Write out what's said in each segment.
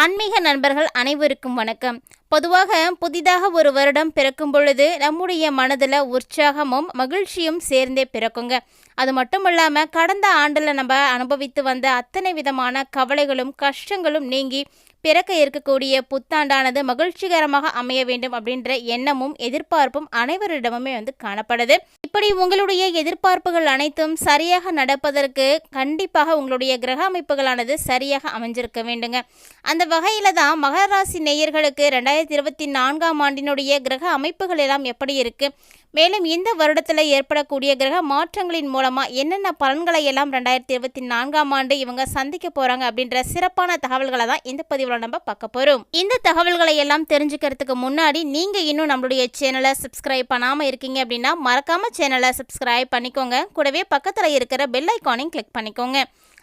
ஆன்மீக நண்பர்கள் அனைவருக்கும் வணக்கம். பொதுவாக புதிதாக ஒரு வருடம் பிறக்கும் பொழுது நம்முடைய மனதில் உற்சாகமும் மகிழ்ச்சியும் சேர்ந்தே பிறக்குங்க. அது மட்டும் இல்லாமல் கடந்த ஆண்டில் நம்ம அனுபவித்து வந்த அத்தனை விதமான கவலைகளும் கஷ்டங்களும் நீங்கி பிறக்க இருக்கக்கூடிய புத்தாண்டானது மகிழ்ச்சிகரமாக அமைய வேண்டும் அப்படின்ற எண்ணமும் எதிர்பார்ப்பும் அனைவரிடமுமே வந்து காணப்படுது. இப்படி உங்களுடைய எதிர்பார்ப்புகள் அனைத்தும் சரியாக நடப்பதற்கு கண்டிப்பாக உங்களுடைய கிரக அமைப்புகளானது சரியாக அமைஞ்சிருக்க வேண்டுங்க. அந்த வகையில் தான் மகராசி நேயர்களுக்கு ரெண்டாயிரத்தி இருபத்தி நான்காம் ஆண்டினுடைய கிரக அமைப்புகள் எல்லாம் எப்படி இருக்குது மேலும் இந்த வருடத்தில் ஏற்படக்கூடிய கிரக மாற்றங்களின் மூலமாக என்னென்ன பலன்களை எல்லாம் ரெண்டாயிரத்தி இருபத்தி நான்காம் ஆண்டு இவங்க சந்திக்க போகிறாங்க அப்படின்ற சிறப்பான தகவல்களை தான் இந்த பதிவில் நம்ம பார்க்க போகிறோம் இந்த தகவல்களை எல்லாம் தெரிஞ்சுக்கிறதுக்கு முன்னாடி நீங்கள் இன்னும் நம்மளுடைய சேனலை சப்ஸ்கிரைப் பண்ணாமல் இருக்கீங்க அப்படின்னா மறக்காமல் சேனலை சப்ஸ்கிரைப் பண்ணிக்கோங்க. கூடவே பக்கத்தில் இருக்கிற பெல் ஐக்கானையும் கிளிக் பண்ணிக்கோங்க.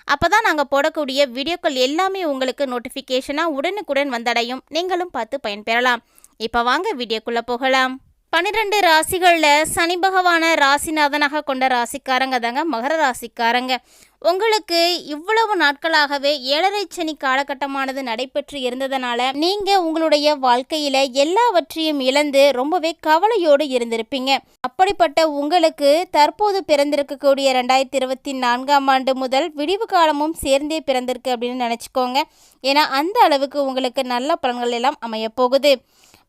அப்போ தான் நாங்கள் போடக்கூடிய வீடியோக்கள் எல்லாமே உங்களுக்கு நோட்டிஃபிகேஷனாக உடனுக்குடன் வந்தடையும். நீங்களும் பார்த்து பயன்பெறலாம். இப்போ வாங்க வீடியோக்குள்ளே போகலாம். பன்னிரெண்டு ராசிகளில் சனி பகவான ராசிநாதனாக கொண்ட ராசிக்காரங்க தாங்க மகர ராசிக்காரங்க. உங்களுக்கு இவ்வளவு நாட்களாகவே ஏழரை சனி காலகட்டமானது நடைபெற்று இருந்ததனால நீங்க உங்களுடைய வாழ்க்கையில எல்லாவற்றையும் இழந்து ரொம்பவே கவலையோடு இருந்திருப்பீங்க. அப்படிப்பட்ட உங்களுக்கு தற்போது பிறந்திருக்கக்கூடிய ரெண்டாயிரத்தி இருபத்தி நான்காம் ஆண்டு முதல் விடிவு காலமும் சேர்ந்தே பிறந்திருக்கு அப்படின்னு நினச்சிக்கோங்க. ஏன்னா அந்த அளவுக்கு உங்களுக்கு நல்ல பலன்கள் எல்லாம் அமைய போகுது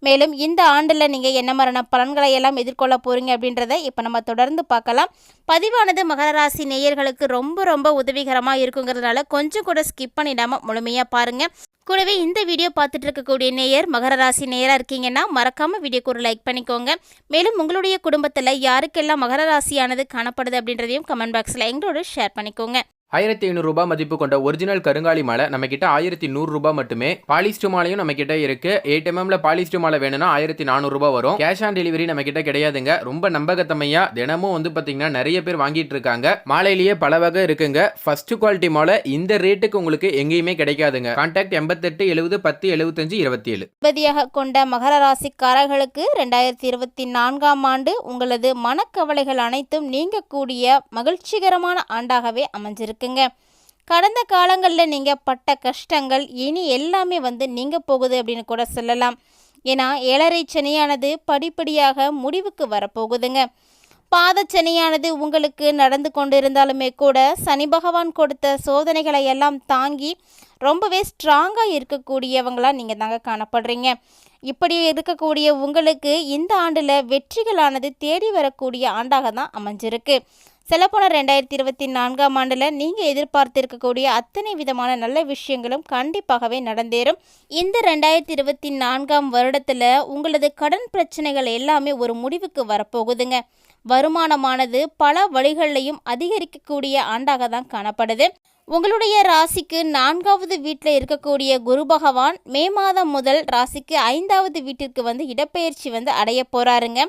மேலும் இந்த ஆண்டில் நீங்கள் என்ன மாதிரியான பலன்களை எல்லாம் எதிர்கொள்ள போகிறீங்க அப்படின்றத இப்போ நம்ம தொடர்ந்து பார்க்கலாம். பதிவானது மகர ராசி நேயர்களுக்கு ரொம்ப ரொம்ப உதவிகரமாக இருக்குங்கிறதுனால கொஞ்சம் கூட ஸ்கிப் பண்ணிடாமல் முழுமையாக பாருங்கள் கூடவே இந்த வீடியோ பார்த்துட்டு இருக்கக்கூடிய நேயர் மகர ராசி நேயராக இருக்கீங்கன்னா மறக்காமல் வீடியோக்கு ஒரு லைக் பண்ணிக்கோங்க. மேலும் உங்களுடைய குடும்பத்தில் யாருக்கெல்லாம் மகர ராசியானது காணப்படுது அப்படின்றதையும் கமெண்ட் பாக்ஸில் எங்களோட ஷேர் பண்ணிக்கோங்க. ஆயிரத்தி ஐநூறுரூபா மதிப்பு கொண்ட ஒரிஜினல் கருங்காலி மாலை நம்ம கிட்ட ஆயிரத்தி நூறுரூபா மட்டுமே. பாலிஸ்டர் மாலையும் நம்ம கிட்ட இருக்கு எயிட் எம்எம்ல பாலிஸ்டர் மாலை வேணும்னா ஆயிரத்தி நானூறுரூபா வரும். கேஷ் ஆன் டெலிவரி நம்ம கிட்ட கிடையாதுங்க. ரொம்ப நம்பகத்தமையா தினமும் வந்து பாத்தீங்கன்னா நிறைய பேர் வாங்கிட்டு இருக்காங்க. மாலையிலேயே பல வகை இருக்குங்க. ஃபர்ஸ்ட் குவாலிட்டி மாலை இந்த ரேட்டுக்கு உங்களுக்கு எங்கேயுமே கிடைக்காதுங்க. கான்டாக்ட் எண்பத்தெட்டு எழுபது பத்து எழுபத்தஞ்சு இருபத்தி ஏழு அதிபதியாக கொண்ட மகர ராசிக்காரர்களுக்கு ரெண்டாயிரத்தி இருபத்தி நான்காம் ஆண்டு உங்களது மனக்கவலைகள் அனைத்தும் நீங்கக்கூடிய மகிழ்ச்சிகரமான ஆண்டாகவே அமைஞ்சிருக்கு. இருக்குங்க. கடந்த காலங்களில் நீங்கள் பட்ட கஷ்டங்கள் இனி எல்லாமே வந்து நீங்கள் போகுது அப்படின்னு கூட சொல்லலாம். ஏன்னா ஏழரை சனியானது படிப்படியாக முடிவுக்கு வரப்போகுதுங்க. பாதச்சனையானது உங்களுக்கு நடந்து கொண்டிருந்தாலுமே கூட சனி பகவான் கொடுத்த சோதனைகளை எல்லாம் தாங்கி ரொம்பவே ஸ்ட்ராங்காக இருக்கக்கூடியவங்களாக நீங்கள் தாங்க காணப்படுறீங்க. இப்படி இருக்கக்கூடிய உங்களுக்கு இந்த ஆண்டில் வெற்றிகளானது தேடி வரக்கூடிய ஆண்டாக தான் அமைஞ்சிருக்கு. சொல்லப்போன ரெண்டாயிரத்தி இருபத்தி நான்காம் ஆண்டில் நீங்கள் எதிர்பார்த்திருக்கக்கூடிய அத்தனை விதமான நல்ல விஷயங்களும் கண்டிப்பாகவே நடந்தேறும். இந்த ரெண்டாயிரத்தி இருபத்தி நான்காம் வருடத்தில் உங்களது கடன் பிரச்சனைகள் எல்லாமே ஒரு முடிவுக்கு வரப்போகுதுங்க. வருமானமானது பல வழிகளிலையும் அதிகரிக்கக்கூடிய ஆண்டாக தான் காணப்படுது. உங்களுடைய ராசிக்கு நான்காவது வீட்டில் இருக்கக்கூடிய குரு பகவான் மே மாதம் முதல் ராசிக்கு ஐந்தாவது வீட்டிற்கு வந்து இடப்பெயர்ச்சி வந்து அடைய போகிறாருங்க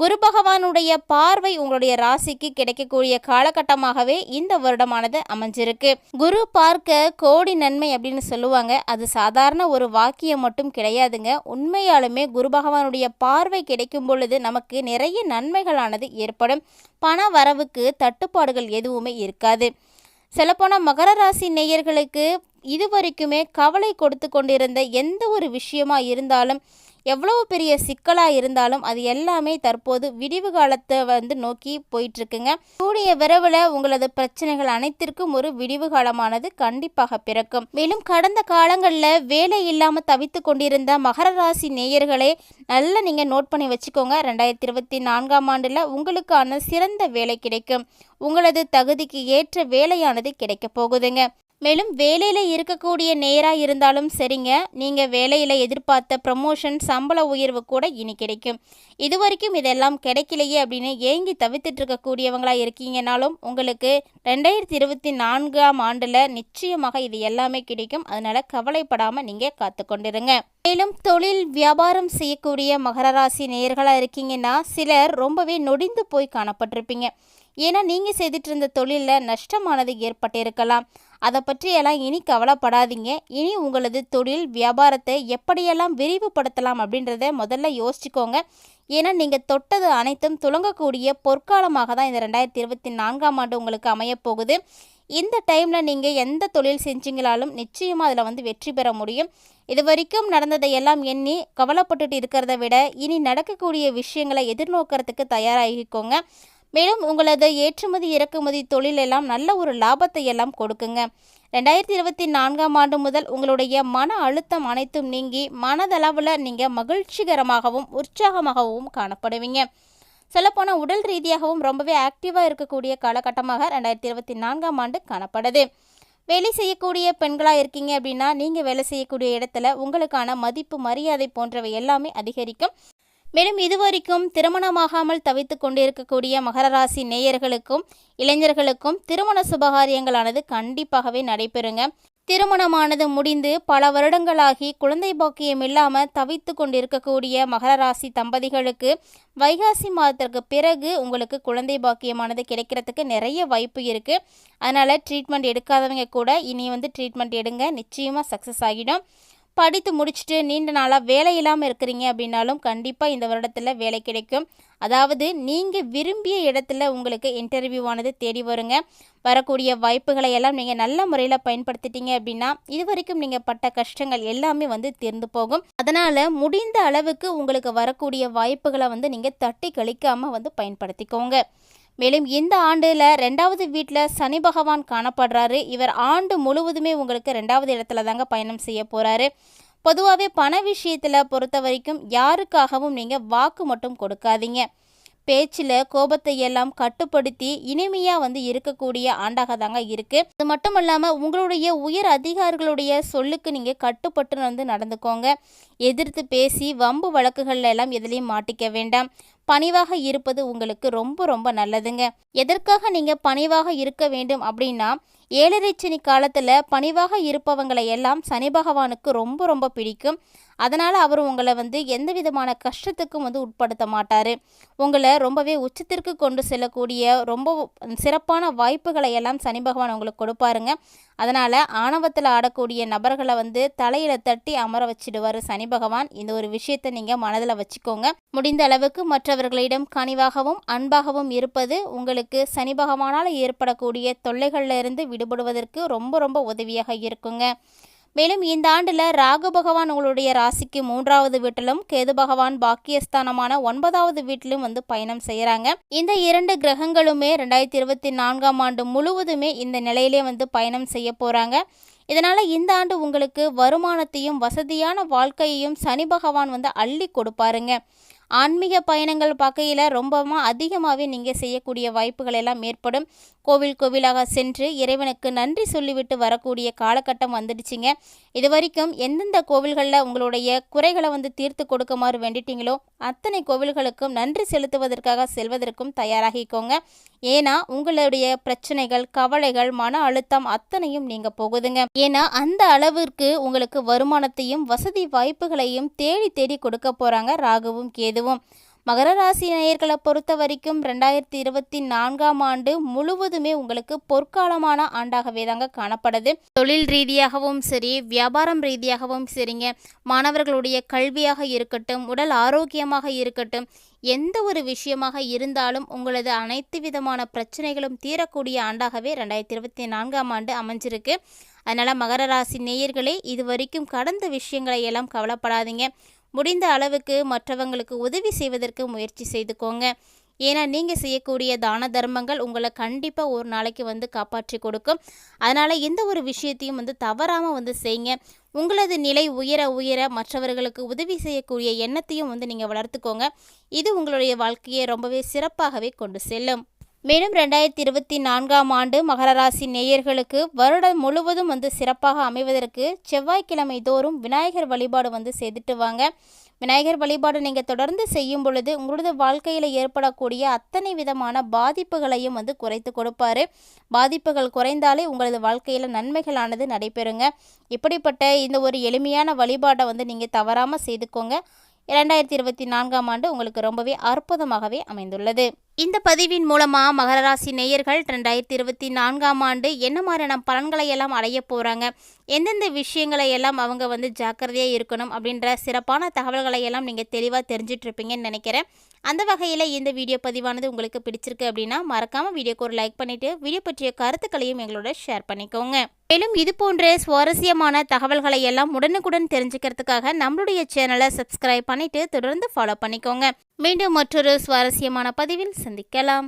குரு பகவானுடைய பார்வை உங்களுடைய ராசிக்கு கிடைக்கக்கூடிய காலகட்டமாகவே இந்த வருடமானது அமைஞ்சிருக்கு. குரு பார்க்க கோடி நன்மை அப்படின்னு சொல்லுவாங்க. அது சாதாரண ஒரு வாக்கியம் மட்டும் கிடையாதுங்க. உண்மையாலுமே குரு பகவானுடைய பார்வை கிடைக்கும் பொழுது நமக்கு நிறைய நன்மைகளானது ஏற்படும். பண வரவுக்கு தட்டுப்பாடுகள் எதுவுமே இருக்காது. சொல்லப்போனால் மகர ராசி நேயர்களுக்கு இதுவரைக்குமே கவலை கொடுத்து கொண்டிருந்த எந்த ஒரு விஷயமா இருந்தாலும் எவ்வளவு பெரிய சிக்கலாக இருந்தாலும் அது எல்லாமே தற்போது விடிவு காலத்தை வந்து நோக்கி போயிட்டுருக்குங்க. கூடிய விரைவில் உங்களது பிரச்சனைகள் அனைத்திற்கும் ஒரு விடிவு காலமானது கண்டிப்பாக பிறக்கும். மேலும் கடந்த காலங்களில் வேலை இல்லாமல் தவித்து கொண்டிருந்த மகர ராசி நேயர்களே நல்லா நீங்கள் நோட் பண்ணி வச்சுக்கோங்க. ரெண்டாயிரத்தி இருபத்தி நான்காம் ஆண்டில் உங்களுக்கான சிறந்த வேலை கிடைக்கும். உங்களது தகுதிக்கு ஏற்ற வேலையானது கிடைக்க போகுதுங்க. மேலும் வேலையில் இருக்கக்கூடிய நேராக இருந்தாலும் சரிங்க. நீங்கள் வேலையில் எதிர்பார்த்த ப்ரமோஷன் சம்பள உயர்வு கூட இனி கிடைக்கும். இது வரைக்கும் இதெல்லாம் கிடைக்கலையே அப்படின்னு ஏங்கி தவித்துட்டு இருக்கக்கூடியவங்களாக இருக்கீங்கனாலும் உங்களுக்கு ரெண்டாயிரத்தி இருபத்தி நான்காம் ஆண்டில் நிச்சயமாக இது எல்லாமே கிடைக்கும். அதனால் கவலைப்படாமல் நீங்கள் காத்து கொண்டிருங்க. மேலும் தொழில் வியாபாரம் செய்யக்கூடிய மகர ராசி நேயர்களாக இருக்கீங்கன்னா சிலர் ரொம்பவே நொடிந்து போய் காணப்பட்டிருப்பீங்க. ஏன்னா நீங்கள் செய்துட்டு இருந்த தொழிலில் நஷ்டமானது ஏற்பட்டிருக்கலாம். அதை பற்றியெல்லாம் இனி கவலைப்படாதீங்க. இனி உங்களது தொழில் வியாபாரத்தை எப்படியெல்லாம் விரிவுபடுத்தலாம் அப்படின்றத முதல்ல யோசிச்சுக்கோங்க. ஏன்னா நீங்கள் தொட்டது அனைத்தும் துளங்கக்கூடிய பொற்காலமாக தான் இந்த ரெண்டாயிரத்தி இருபத்தி நான்காம் ஆண்டு உங்களுக்கு அமையப்போகுது இந்த டைமில் நீங்கள் எந்த தொழில் செஞ்சீங்களாலும் நிச்சயமாக அதில் வந்து வெற்றி பெற முடியும். இது வரைக்கும் நடந்ததை எல்லாம் எண்ணி கவலைப்பட்டுட்டு இருக்கிறத விட இனி நடக்கக்கூடிய விஷயங்களை எதிர்நோக்கிறதுக்கு தயாராகிக்கோங்க. மேலும் உங்களது ஏற்றுமதி இறக்குமதி தொழில் எல்லாம் நல்ல ஒரு லாபத்தை எல்லாம் கொடுக்குங்க. ரெண்டாயிரத்தி இருபத்தி நான்காம் ஆண்டு முதல் உங்களுடைய மன அழுத்தம் அனைத்தும் நீங்கி மனதளவில் நீங்கள் மகிழ்ச்சிகரமாகவும் உற்சாகமாகவும் காணப்படுவீங்க. சொல்லப்போனால் உடல் ரீதியாகவும் ரொம்பவே ஆக்டிவாக இருக்கக்கூடிய காலகட்டமாக ரெண்டாயிரத்தி இருபத்தி நான்காம் ஆண்டு காணப்படுது. வேலை செய்யக்கூடிய பெண்களாக இருக்கீங்க அப்படின்னா நீங்கள் வேலை செய்யக்கூடிய இடத்துல உங்களுக்கான மதிப்பு மரியாதை போன்றவை எல்லாமே அதிகரிக்கும். மேலும் இதுவரைக்கும் திருமணமாகாமல் தவித்துக் கொண்டிருக்கக்கூடிய மகர ராசி நேயர்களுக்கும் இளைஞர்களுக்கும் திருமண சுபகாரியங்களானது கண்டிப்பாகவே நடைபெறுங்க. திருமணமானது முடிந்து பல வருடங்களாகி குழந்தை பாக்கியம் இல்லாமல் தவித்து கொண்டிருக்கக்கூடிய மகர ராசி தம்பதிகளுக்கு வைகாசி மாதத்திற்கு பிறகு உங்களுக்கு குழந்தை பாக்கியமானது கிடைக்கிறதுக்கு நிறைய வாய்ப்பு இருக்குது அதனால் ட்ரீட்மெண்ட் எடுக்காதவங்க கூட இனி வந்து ட்ரீட்மெண்ட் எடுங்க. நிச்சயமாக சக்ஸஸ் ஆகிடும். படித்து முடிச்சுட்டு நீண்ட நாளாக வேலை இல்லாமல் இருக்கிறீங்க அப்படின்னாலும் கண்டிப்பாக இந்த வருடத்தில் வேலை கிடைக்கும். அதாவது நீங்கள் விரும்பிய இடத்துல உங்களுக்கு இன்டர்வியூவானது தேடி வருங்க. வரக்கூடிய வாய்ப்புகளை எல்லாம் நீங்கள் நல்ல முறையில் பயன்படுத்திட்டீங்க அப்படின்னா இது வரைக்கும் நீங்கள் பட்ட கஷ்டங்கள் எல்லாமே வந்து தீர்ந்து போகும். அதனால் முடிந்த அளவுக்கு உங்களுக்கு வரக்கூடிய வாய்ப்புகளை வந்து நீங்கள் தட்டி கழிக்காமல் வந்து பயன்படுத்திக்கோங்க. மேலும் இந்த ஆண்டில் ரெண்டாவது வீட்டில் சனி பகவான் காணப்படுறாரு. இவர் ஆண்டு முழுவதுமே உங்களுக்கு ரெண்டாவது இடத்துல தாங்க பயணம் செய்ய போகிறாரு பொதுவாகவே பண விஷயத்தில் பொறுத்த வரைக்கும் யாருக்காகவும் நீங்கள் வாக்கு மட்டும் கொடுக்காதீங்க. பேச்சில் கோபத்தை எல்லாம் கட்டுப்படுத்தி இனிமையாக வந்து இருக்கக்கூடிய ஆண்டாக தாங்க இருக்குது அது மட்டும் இல்லாமல் உங்களுடைய உயர் அதிகாரிகளுடைய சொல்லுக்கு நீங்கள் கட்டுப்பட்டு வந்து நடந்துக்கோங்க. எதிர்த்து பேசி வம்பு வழக்குகளில் எல்லாம் எதுலேயும் மாட்டிக்க வேண்டாம். பணிவாக இருப்பது உங்களுக்கு ரொம்ப ரொம்ப நல்லதுங்க. எதற்காக நீங்கள் பணிவாக இருக்க வேண்டும் அப்படின்னா ஏழரை சனி காலத்தில் பணிவாக இருப்பவங்களை எல்லாம் சனி பகவானுக்கு ரொம்ப ரொம்ப பிடிக்கும். அதனால் அவர் உங்களை வந்து எந்த விதமான கஷ்டத்துக்கும் வந்து உட்படுத்த மாட்டார். உங்களை ரொம்பவே உச்சத்திற்கு கொண்டு செல்லக்கூடிய ரொம்ப சிறப்பான வாய்ப்புகளை எல்லாம் சனி பகவான் உங்களுக்கு கொடுப்பாருங்க. அதனால் ஆணவத்தில் ஆடக்கூடிய நபர்களை வந்து தலையில் தட்டி அமர வச்சிடுவார் சனி பகவான். இந்த ஒரு விஷயத்தை நீங்கள் மனதில் வச்சுக்கோங்க. முடிந்த அளவுக்கு மற்றவர்களிடம் கனிவாகவும் அன்பாகவும் இருப்பது உங்களுக்கு சனி பகவானால் ஏற்படக்கூடிய தொல்லைகளில் இருந்து விடுபடுவதற்கு ரொம்ப ரொம்ப உதவியாக இருக்குங்க. மேலும் இந்த ஆண்டில் ராகு பகவான் உங்களுடைய ராசிக்கு மூன்றாவது வீட்டிலும் கேது பகவான் பாக்கியஸ்தானமான ஒன்பதாவது வீட்டிலும் வந்து பயணம் செய்கிறாங்க இந்த இரண்டு கிரகங்களுமே ரெண்டாயிரத்தி இருபத்தி நான்காம் ஆண்டு முழுவதுமே இந்த நிலையிலே வந்து பயணம் செய்ய போகிறாங்க இதனால் இந்த ஆண்டு உங்களுக்கு வருமானத்தையும் வசதியான வாழ்க்கையையும் சனி பகவான் வந்து அள்ளி கொடுப்பாருங்க. ஆன்மீக பயணங்கள் பார்க்கையில் ரொம்பவும் அதிகமாகவே நீங்கள் செய்யக்கூடிய வாய்ப்புகள் எல்லாம் ஏற்படும். கோவில் கோவிலாக சென்று இறைவனுக்கு நன்றி சொல்லிவிட்டு வரக்கூடிய காலகட்டம் வந்துடுச்சிங்க. இது வரைக்கும் எந்தெந்த கோவில்களில் உங்களுடைய குறைகளை வந்து தீர்த்து கொடுக்குமாறு வேண்டிட்டீங்களோ அத்தனை கோவில்களுக்கும் நன்றி செலுத்துவதற்காக செல்வதற்கும் தயாராகிக்கோங்க. ஏன்னா உங்களுடைய பிரச்சனைகள் கவலைகள் மன அழுத்தம் அத்தனையும் நீங்கள் போகுதுங்க. ஏன்னா அந்த அளவிற்கு உங்களுக்கு வருமானத்தையும் வசதி வாய்ப்புகளையும் தேடி தேடி கொடுக்க போகிறாங்க ராகுவும் கேதுவும். மகர ராசி நேயர்களை பொறுத்த வரைக்கும் ரெண்டாயிரத்தி இருபத்தி நான்காம் ஆண்டு முழுவதுமே உங்களுக்கு பொற்காலமான ஆண்டாகவே தாங்க காணப்படுது. தொழில் ரீதியாகவும் சரி வியாபாரம் ரீதியாகவும் சரிங்க. மாணவர்களுடைய கல்வியாக இருக்கட்டும் உடல் ஆரோக்கியமாக இருக்கட்டும் எந்த ஒரு விஷயமாக இருந்தாலும் உங்களது அனைத்து விதமான பிரச்சனைகளும் தீரக்கூடிய ஆண்டாகவே ரெண்டாயிரத்தி இருபத்தி நான்காம் ஆண்டு அமைஞ்சிருக்கு. அதனால் மகர ராசி நேயர்களே இது வரைக்கும் கடந்த விஷயங்களை எல்லாம் கவலைப்படாதீங்க. முடிந்த அளவுக்கு மற்றவங்களுக்கு உதவி செய்வதற்கு முயற்சி செய்துக்கோங்க. ஏன்னா நீங்கள் செய்யக்கூடிய தான தர்மங்கள் உங்களை கண்டிப்பாக ஒரு நாளைக்கு வந்து காப்பாற்றி கொடுக்கும். அதனால் எந்த ஒரு விஷயத்தையும் வந்து தவறாமல் வந்து செய்யுங்க உங்களது நிலை உயர உயர மற்றவர்களுக்கு உதவி செய்யக்கூடிய எண்ணத்தையும் வந்து நீங்கள் வளர்த்துக்கோங்க. இது உங்களுடைய வாழ்க்கையை ரொம்பவே சிறப்பாகவே கொண்டு செல்லும். மேலும் ரெண்டாயிரத்தி இருபத்தி நான்காம் ஆண்டு மகர ராசி நேயர்களுக்கு வருடம் முழுவதும் வந்து சிறப்பாக அமைவதற்கு செவ்வாய்க்கிழமை தோறும் விநாயகர் வழிபாடு வந்து செய்துட்டு வாங்க. விநாயகர் வழிபாடு நீங்கள் தொடர்ந்து செய்யும் பொழுது உங்களது வாழ்க்கையில் ஏற்படக்கூடிய அத்தனை விதமான பாதிப்புகளையும் வந்து குறைத்து கொடுப்பாரு. பாதிப்புகள் குறைந்தாலே உங்களது வாழ்க்கையில் நன்மைகளானது நடைபெறுங்க. இப்படிப்பட்ட இந்த ஒரு எளிமையான வழிபாட்டை வந்து நீங்கள் தவறாமல் செய்துக்கோங்க. இரண்டாயிரத்தி இருபத்தி நான்காம் ஆண்டு உங்களுக்கு ரொம்பவே அற்புதமாகவே அமைந்துள்ளது. இந்த பதிவின் மூலமாக மகர ராசி நேயர்கள் ரெண்டாயிரத்தி இருபத்தி நான்காம் ஆண்டு என்ன மாதிரியான பலன்களை எல்லாம் அடைய போகிறாங்க எந்தெந்த விஷயங்களை எல்லாம் அவங்க வந்து ஜாக்கிரதையாக இருக்கணும் அப்படின்ற சிறப்பான தகவல்களை எல்லாம் நீங்கள் தெளிவாக தெரிஞ்சிட்ருப்பீங்கன்னு நினைக்கிறேன். அந்த வகையில் இந்த வீடியோ பதிவானது உங்களுக்கு பிடிச்சிருக்கு அப்படின்னா மறக்காமல் வீடியோக்கு ஒரு லைக் பண்ணிவிட்டு வீடியோ பற்றிய கருத்துக்களையும் எங்களோட ஷேர் பண்ணிக்கோங்க. மேலும் இது போன்ற சுவாரஸ்யமான தகவல்களை எல்லாம் உடனுக்குடன் தெரிஞ்சுக்கிறதுக்காக நம்மளுடைய சேனலை சப்ஸ்கிரைப் பண்ணிவிட்டு தொடர்ந்து ஃபாலோ பண்ணிக்கோங்க. மீண்டும் மற்றொரு சுவாரஸ்யமான பதிவில் சந்திக்கலாம்.